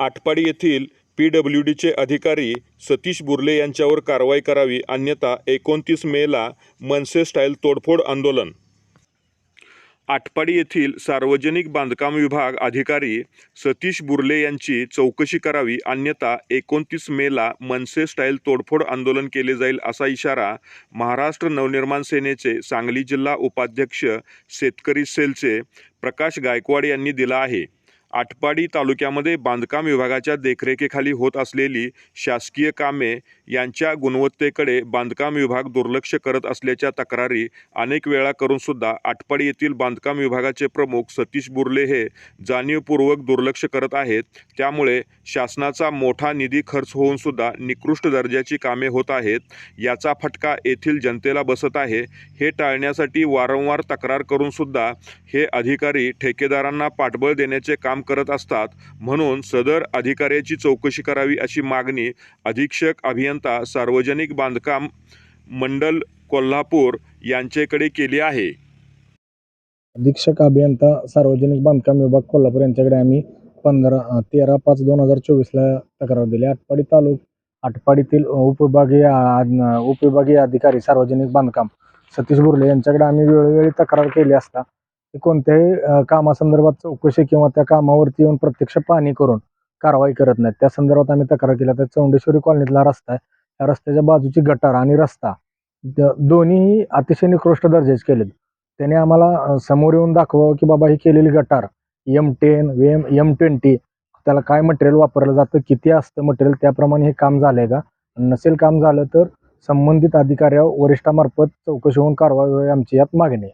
आटपाडी येथील P W डीचे अधिकारी सतीश बुर्ले यांच्यावर कारवाई करावी अन्यथा एकोणतीस मेला मनसे स्टाईल तोडफोड आंदोलन. आटपाडी येथील सार्वजनिक बांधकाम विभाग अधिकारी सतीश बुर्ले यांची चौकशी करावी अन्यथा एकोणतीस मेला मनसे स्टाईल तोडफोड आंदोलन केले जाईल असा इशारा महाराष्ट्र नवनिर्माण सेनेचे सांगली जिल्हा उपाध्यक्ष शेतकरी सेलचे प्रकाश गायकवाड यांनी दिला आहे. आटपाडी तालुक्यामध्ये बांधकाम विभागाच्या देखरेखीखाली होत असलेली शासकीय कामे यांच्या गुणवत्तेकडे बांधकाम विभाग दुर्लक्ष करत असल्याच्या तक्रारी अनेक वेळा करूनसुद्धा आटपाडी येथील बांधकाम विभागाचे प्रमुख सतीश बुर्ले हे जाणीवपूर्वक दुर्लक्ष करत आहेत. त्यामुळे शासनाचा मोठा निधी खर्च होऊन सुद्धा निकृष्ट दर्जाची कामे होत आहेत. याचा फटका येथील जनतेला बसत आहे. हे टाळण्यासाठी वारंवार तक्रार करूनसुद्धा हे अधिकारी ठेकेदारांना पाठबळ देण्याचे काम करत असतात. म्हणून सदर अधिकाऱ्याची चौकशी करावी अशी मागणी अधीक्षक अभियंता सार्वजनिक बांधकाम मंडल कोल्हापूर यांच्याकडे केली आहे. अधीक्षक अभियंता सार्वजनिक बांधकाम विभाग कोल्हापूर यांच्याकडे आम्ही पंधरा तेरा पाच दोन हजार चोवीसला तक्रार दिली. आटपाडी तालुक आटपाडीतील उपविभागीय उपविभागीय अधिकारी सार्वजनिक बांधकाम सतीश बुर्ले यांच्याकडे आम्ही वेळोवेळी तक्रार केली असता कोणत्याही कामासंदर्भात चौकशी किंवा त्या कामावरती येऊन प्रत्यक्ष पाणी करून कारवाई करत नाहीत. त्या संदर्भात आम्ही तक्रार केल्या तर चौंडेश्वरी कॉलनीतला रस्ता आहे. त्या रस्त्याच्या बाजूची गटार आणि रस्ता द- दोन्हीही अतिशय निकृष्ट दर्जाचे केलेत. त्याने आम्हाला समोर येऊन दाखवावं की बाबा ही केलेली गटार M ten M M twenty त्याला काय मटेरियल वापरलं जातं किती असतं मटेरियल त्याप्रमाणे हे काम झालं आहे का? नसेल काम झालं तर संबंधित अधिकाऱ्या वरिष्ठामार्फत चौकशी होऊन कारवाई आमची यात मागणी आहे.